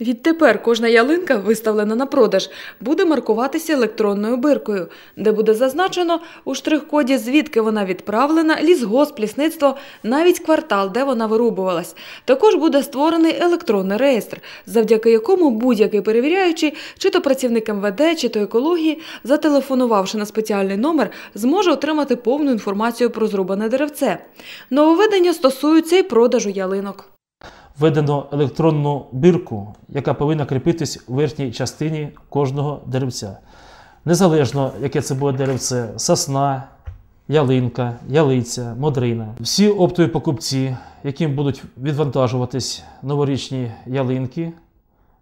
Відтепер кожна ялинка, виставлена на продаж, буде маркуватися електронною биркою, де буде зазначено у штрих-коді, звідки вона відправлена, лісгосп, лісництво, навіть квартал, де вона вирубувалась. Також буде створений електронний реєстр, завдяки якому будь-який перевіряючий, чи то працівник МВД, чи то екології, зателефонувавши на спеціальний номер, зможе отримати повну інформацію про зрубане деревце. Нововведення стосуються і продажу ялинок. Введено електронну бірку, яка повинна кріпитись у верхній частині кожного деревця. Незалежно, яке це буде деревце, сосна, ялинка, ялиця, модрина. Всі оптові покупці, яким будуть відвантажуватись новорічні ялинки,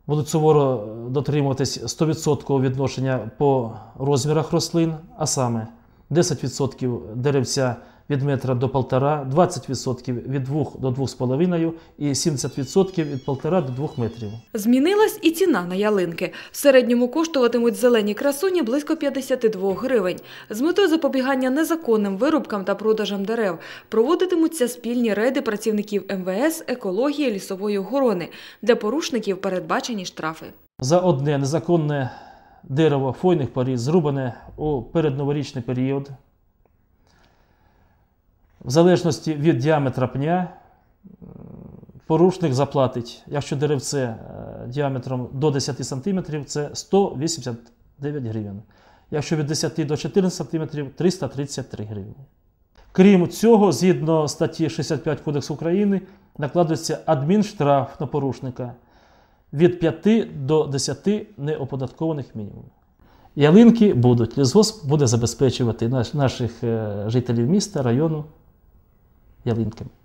будуть суворо дотримуватись 100% відношення по розмірах рослин, а саме 10% деревця від метра до полтора, 20% від 2 до 2,5 і 70% від 1,5 до 2 метрів. Змінилась і ціна на ялинки. В середньому коштуватимуть зелені красуні близько 52 гривень. З метою запобігання незаконним вирубкам та продажам дерев проводитимуться спільні рейди працівників МВС, екології, лісової охорони. Для порушників передбачені штрафи. За одне незаконне дерево фойних порід, зрубане у передноворічний період, в залежності від діаметра пня, е, порушник заплатить, якщо деревце е, діаметром до 10 см, це 189 гривень. Якщо від 10 до 14 см 333 гривні. Крім цього, згідно статті 65 Кодексу України, накладується адмінштраф на порушника від 5 до 10 неоподаткованих мінімумів. Ялинки будуть, лісгосп буде забезпечувати наш, наших е, жителів міста, району يلا نكمل